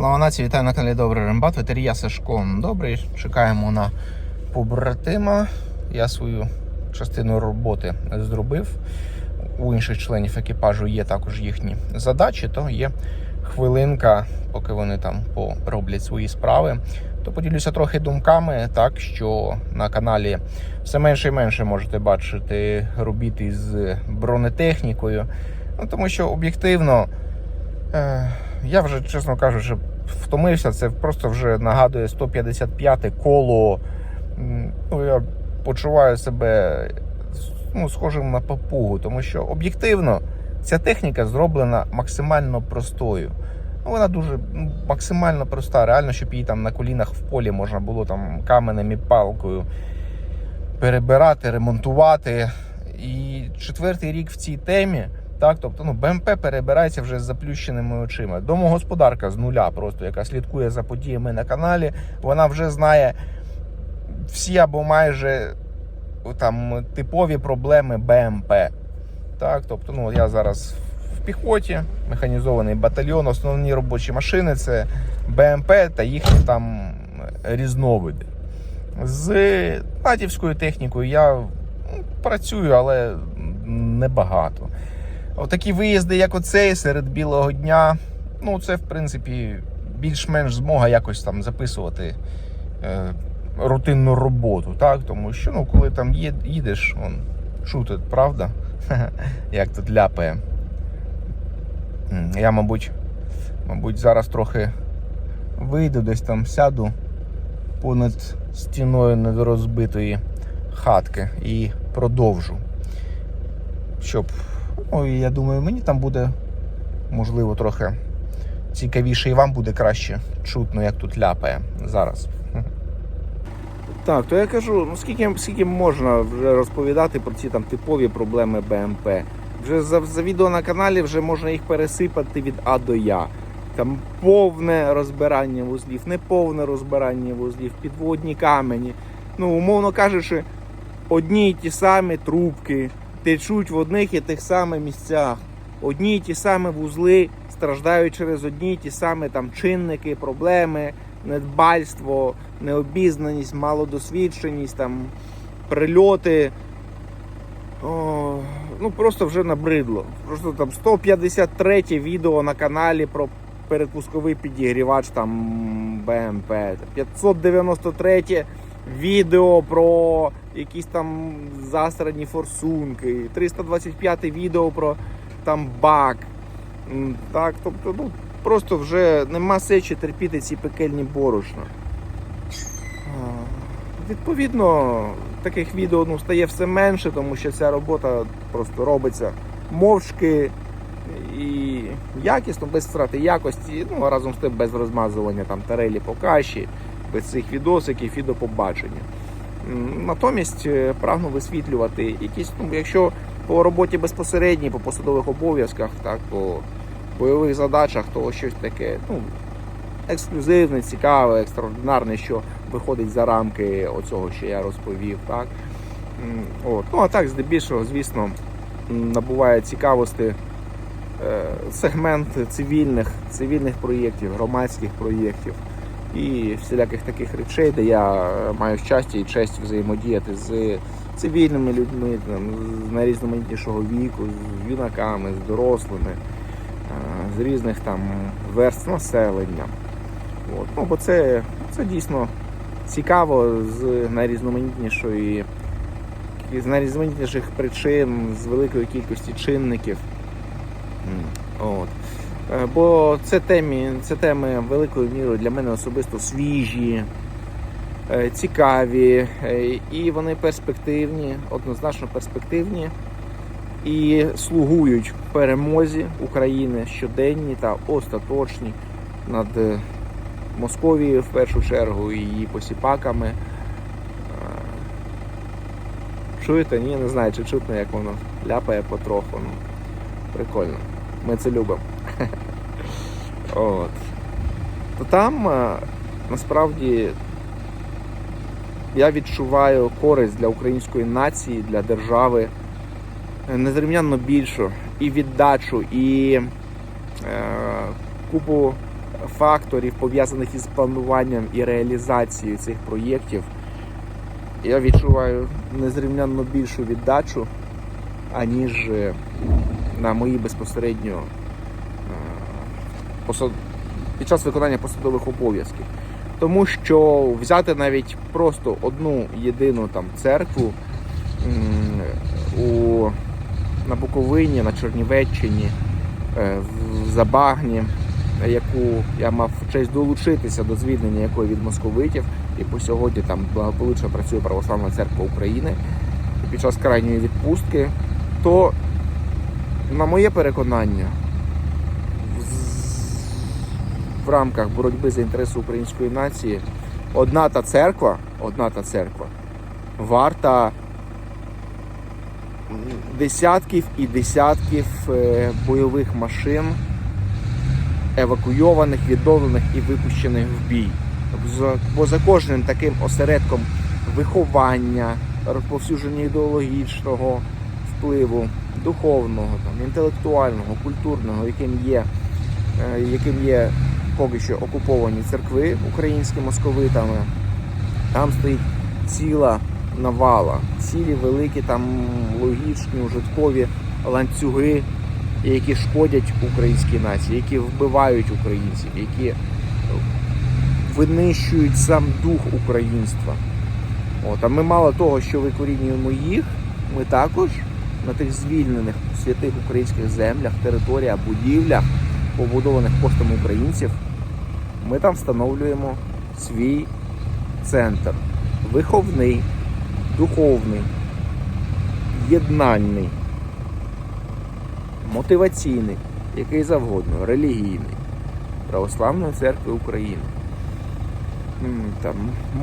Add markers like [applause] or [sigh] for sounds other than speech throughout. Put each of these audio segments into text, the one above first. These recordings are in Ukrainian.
Слава нації, вітаю на каналі Добрий Рембат. Ветерія Сашко Добрий. Чекаємо на побратима. Я свою частину роботи зробив. У інших членів екіпажу є також їхні задачі, то є хвилинка, поки вони там пороблять свої справи. То поділюся трохи думками, так що на каналі все менше і менше можете бачити робіт із бронетехнікою. Ну, тому що об'єктивно. Е, я вже, чесно кажучи, втомився. Це просто вже нагадує 155 коло. Ну, я почуваю себе ну, схожим на папугу, тому що об'єктивно ця техніка зроблена максимально простою. Ну, вона дуже ну, максимально проста. Реально, щоб її там на колінах в полі можна було там каменем і палкою перебирати, ремонтувати. І четвертий рік в цій темі. Так, тобто, ну, БМП перебирається вже з заплющеними очима. Домогосподарка з нуля, просто яка слідкує за подіями на каналі, вона вже знає всі або майже там типові проблеми БМП. Так, тобто, ну, я зараз в піхоті, механізований батальйон, основні робочі машини це БМП та їхні там різновиди. З натівською технікою я ну, працюю, але небагато. Отакі виїзди, як оцей, серед білого дня, ну це в принципі більш-менш змога якось там записувати е, рутинну роботу, так? Тому що ну, коли там їдеш, он, шутить, правда? [laughs] Як тут ляпає. Я, мабуть, мабуть, зараз трохи вийду, десь там сяду понад стіною недорозбитої хатки і продовжу. Щоб Ну, і я думаю, мені там буде, можливо, трохи цікавіше і вам буде краще чутно, як тут ляпає зараз. Так, то я кажу, ну скільки, скільки можна вже розповідати про ці там типові проблеми БМП. Вже за, за відео на каналі вже можна їх пересипати від А до Я. Там повне розбирання вузлів, неповне розбирання вузлів, підводні камені. Ну, умовно кажучи, одні й ті самі трубки течуть в одних і тих самих місцях. Одні й ті самі вузли страждають через одні й ті самі там чинники, проблеми, недбальство, необізнаність, малодосвідченість, там прильоти. О, ну просто вже набридло. Просто там 153 відео на каналі про передпусковий підігрівач там БМП. 593 відео про якісь там засрані форсунки, 325 відео про там бак. Так, тобто, ну, просто вже нема сечі терпіти ці пекельні борошна. Відповідно, таких відео ну, стає все менше, тому що ця робота просто робиться мовчки і якісно, без втрати якості, ну разом з тим без розмазування там тарелі по каші, без цих відосиків і до побачення. Натомість е, прагну висвітлювати якісь, ну, якщо по роботі безпосередній, по посадових обов'язках, так, по бойових задачах, то щось таке ну, ексклюзивне, цікаве, екстраординарне, що виходить за рамки оцього, що я розповів. Так. От. Ну а так, здебільшого, звісно, набуває цікавості е, сегмент цивільних, цивільних проєктів, громадських проєктів і всіляких таких речей, де я е, маю щастя і честь взаємодіяти з цивільними людьми там, з найрізноманітнішого віку, з юнаками, з дорослими, е, з різних там верств населення. От. Ну, бо це, це дійсно цікаво з найрізноманітнішої з найрізноманітніших причин, з великої кількості чинників. От. Е, Бо це теми, це теми великою мірою для мене особисто свіжі, е, цікаві, е, і вони перспективні, однозначно перспективні і слугують перемозі України щоденні та остаточні над Московією в першу чергу і її посіпаками. Чуєте? Ні, не знаю, чи чутно, як воно ляпає потроху. Ну, прикольно. Ми це любимо. От. То там е, насправді я відчуваю користь для української нації, для держави е, незрівнянно більшу і віддачу, і е, купу факторів, пов'язаних із плануванням і реалізацією цих проєктів, я відчуваю незрівнянно більшу віддачу, аніж е, на мої безпосередньо посад... під час виконання посадових обов'язків. Тому що взяти навіть просто одну єдину там церкву у, на Буковині, на Чернівеччині, е, в Забагні, яку я мав честь долучитися до звільнення якої від московитів, і по сьогодні там благополучно працює Православна церква України під час крайньої відпустки, то, на моє переконання, в- рамках боротьби за інтереси української нації одна та церква, одна та церква варта десятків і десятків е, бойових машин, евакуйованих, відновлених і випущених в бій. Бо за кожним таким осередком виховання, розповсюдження ідеологічного впливу, духовного, там, інтелектуального, культурного, яким є, е, яким є поки що окуповані церкви українські московитами, там стоїть ціла навала, цілі великі там логічні, ужиткові ланцюги, які шкодять українській нації, які вбивають українців, які винищують сам дух українства. От, а ми мало того, що викорінюємо їх, ми також на тих звільнених святих українських землях, територіях, будівлях, побудованих коштом українців, ми там встановлюємо свій центр виховний, духовний, єднальний, мотиваційний, який завгодно, релігійний, Православної церкви України. Там,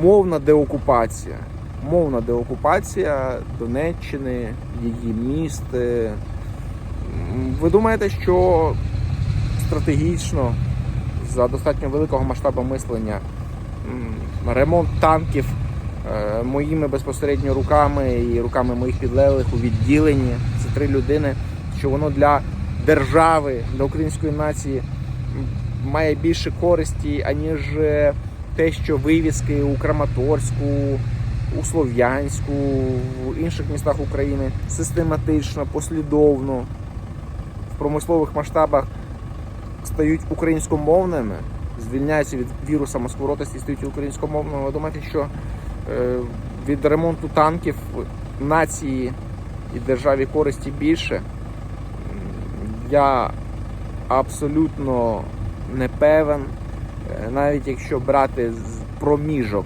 мовна деокупація. Мовна деокупація Донеччини, її міст. е, Ви думаєте, що стратегічно за достатньо великого масштабу мислення. Ремонт танків е, моїми безпосередньо руками і руками моїх підлеглих у відділенні. Це три людини, що воно для держави, для української нації має більше користі, аніж е, те, що вивіски у Краматорську, у Слов'янську, в інших містах України систематично, послідовно в промислових масштабах стають українськомовними, звільняються від віруса москворотості стають українськомовними. Ви думаєте, що е, від ремонту танків нації і державі користі більше? Я абсолютно не певен, Е, навіть якщо брати з проміжок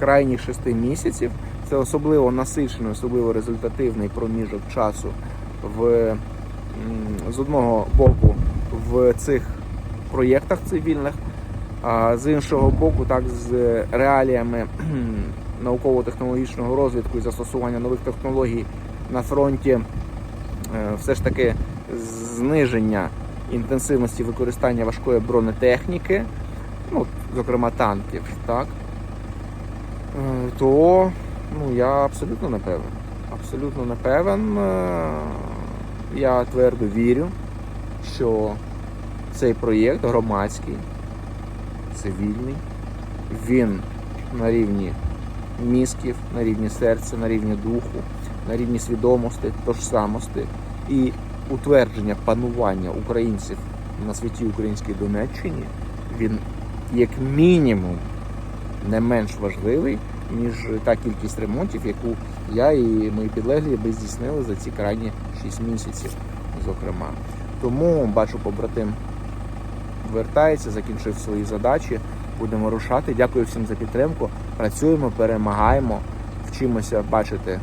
крайніх шести місяців, це особливо насичений, особливо результативний проміжок часу в з одного боку в цих проєктах цивільних, а з іншого боку, так з реаліями [clears throat] науково-технологічного розвитку і застосування нових технологій на фронті, е, все ж таки зниження інтенсивності використання важкої бронетехніки, ну, зокрема танків, так, е, то ну, я абсолютно не певен. Абсолютно не певен. Е, Я твердо вірю, що цей проєкт громадський, цивільний, він на рівні мізків, на рівні серця, на рівні духу, на рівні свідомості, тожсамості і утвердження панування українців на світі українській Донеччині, він як мінімум не менш важливий, ніж та кількість ремонтів, яку я і мої підлеглі би здійснили за ці крайні 6 місяців, зокрема. Тому бачу, побратим вертається, закінчив свої задачі. Будемо рушати. Дякую всім за підтримку. Працюємо, перемагаємо, вчимося бачити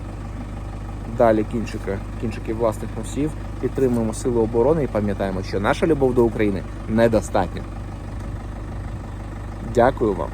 далі кінчики, кінчики власних носів, підтримуємо сили оборони і пам'ятаємо, що наша любов до України недостатня. Дякую вам.